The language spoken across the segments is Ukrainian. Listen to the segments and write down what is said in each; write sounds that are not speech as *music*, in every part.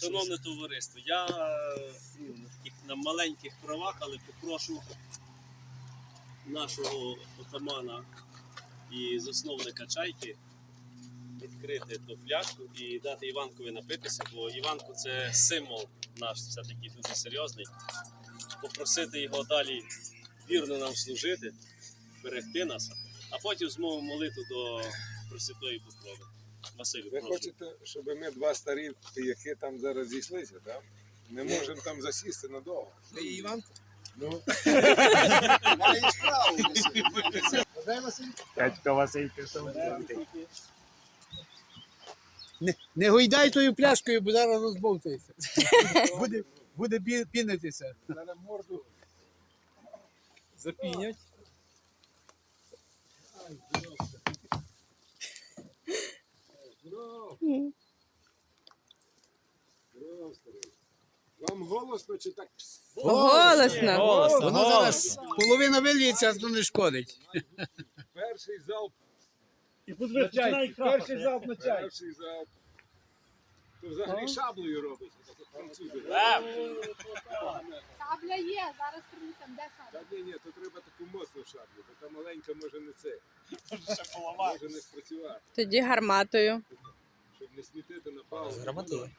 Шановне товариство, я е, на маленьких правах, але попрошу нашого отамана і засновника чайки відкрити ту пляшку і дати Іванкові напитися, бо Іванко це символ наш все-таки дуже серйозний. Попросити його далі вірно нам служити, берегти нас, а потім змовимо молитву до Пресвятої Покрови. Василю, Ви прошу. хочете, щоб ми два старі які там зараз зійшлися, так? Не можемо там засісти надовго. Ти Іванко? Ну, Маєш право, Василь. Дай Василь. Дядько Василь пішов. Не, не гойдай тою пляшкою, бо зараз розбовтається. *laughs* Буде, буде пінитися. зараз морду. Запінять. Вам голосно чи так? пс? Голосно. Голосно, Воно зараз половина вильється, а то не шкодить. Перший залп, І перший залп на чай. Перший залп. То взагалі шаблею робить. французи. Шабля є, зараз принесемо. Де шабля? Та ні, ні, то треба таку моцну шаблю, бо та маленька може не це. Може не спрацювати. Тоді гарматою. Не смітити на паузу. Грамотуй.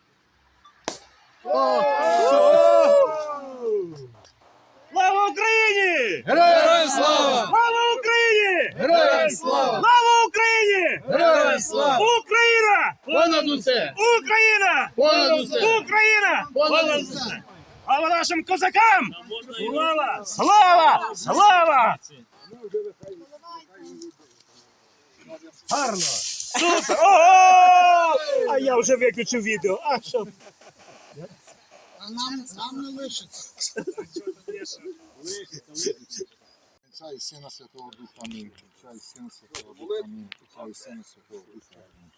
Слава Україні! Героям слава! Слава Україні! Героям слава! Слава Україні! Героям слава! Україна! Понад усе! Україна! Понад усе! Україна! Понад усе! Слава нашим козакам! А Слава! Слава! Слава! Ну. Гарно! Супер! Ого! А я вже виключив відео. А що? А нам, нам не лишиться. Отця і Сина Святого Духа Амінь. Отця і Сина Святого Духа Амінь. Отця і Сина Святого Духа Амінь.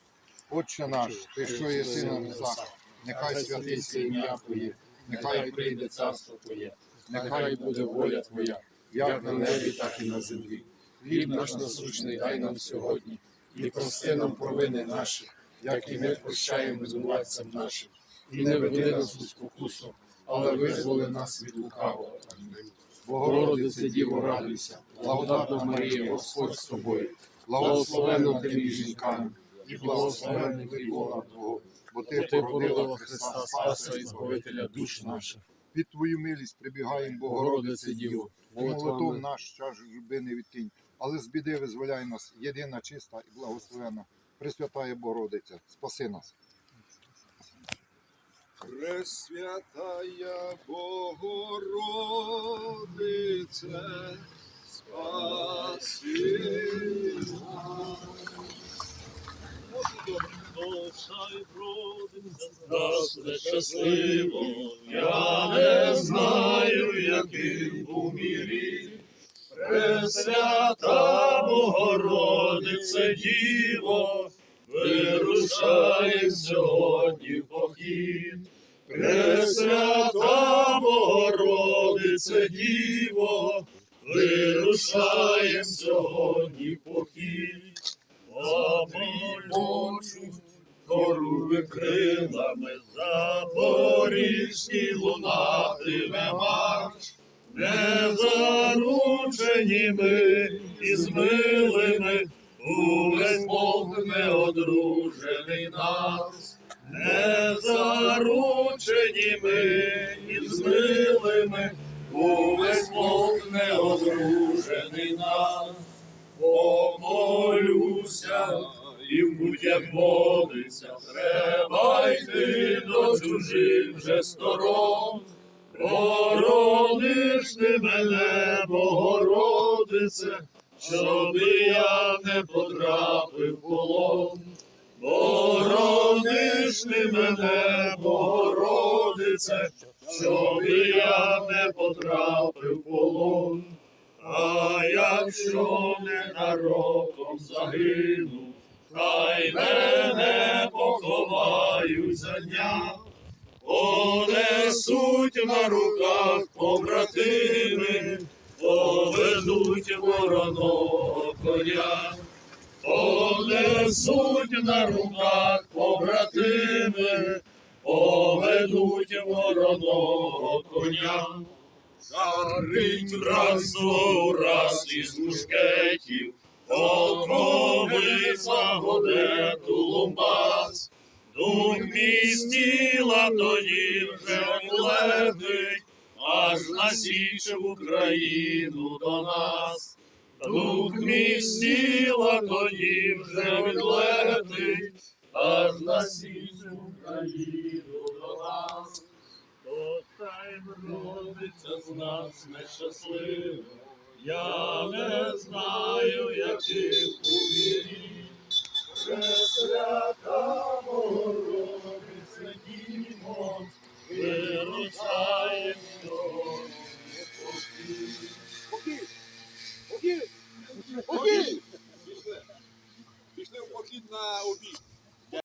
Отче наш, ти що єси на небесах, нехай святиться ім'я Твоє, нехай прийде царство Твоє, нехай буде воля Твоя, як на небі, так і на землі. Хліб наш насущний дай нам сьогодні, і прости нам провини наші, як і ми прощаємо винуватцям нашим. І не веди нас у спокусу, але визволи нас від лукавого. Амінь. Богородице Діво, радуйся, благодатна Марія, Господь з тобою, благословенна ти між жінками, і благословенний ти Бога Твого, бо ти породила Христа Спаса і Збавителя душ наших. Під Твою милість прибігаємо, Богородице Діво, і молитов наш час журби не відкинь, але з біди визволяй нас, єдина чиста і благословенна, Пресвятая Богородиця, спаси нас. Пресвятая Богородице, спаси бродиться, здравствуй, щасливо, я не знаю, яким був мій рік. Пресвята Богородице Діво, вирушаєм сьогодні в похід. Пресвята Богородице Діво, вирушаєм сьогодні в похід. Помолю, коруби крилами запорізький лунатиме марш, не заручені ми із милими, увесь Бог не одружений нас, не заручені ми із милими, увесь Бог не одружений нас. Помолюся, і в будь-як молиться, треба йти до чужих вже сторон. Ти мене, Богородице, щоб я не потрапив полон. Борониш мене, Богородице, щоб я не потрапив полон. А якщо ненароком загину, хай мене поховають за дня, понесуть на руках побратими, поведуть вороного коня, понесуть на руках побратими, поведуть вороного коня. Жарить раз раз із мушкетів, Окови загоде тулумбас, Дух міст тіла тоді вже летить, аж на січ Україну до нас. Дух тіла тоді вже відлетить, аж на січ Україну до нас. То хай родиться з нас нещасливо, я не знаю, яких у вірі, свята Богородице, дімо, виручає Покій! Покій! Покій! Пішли в похід на обід.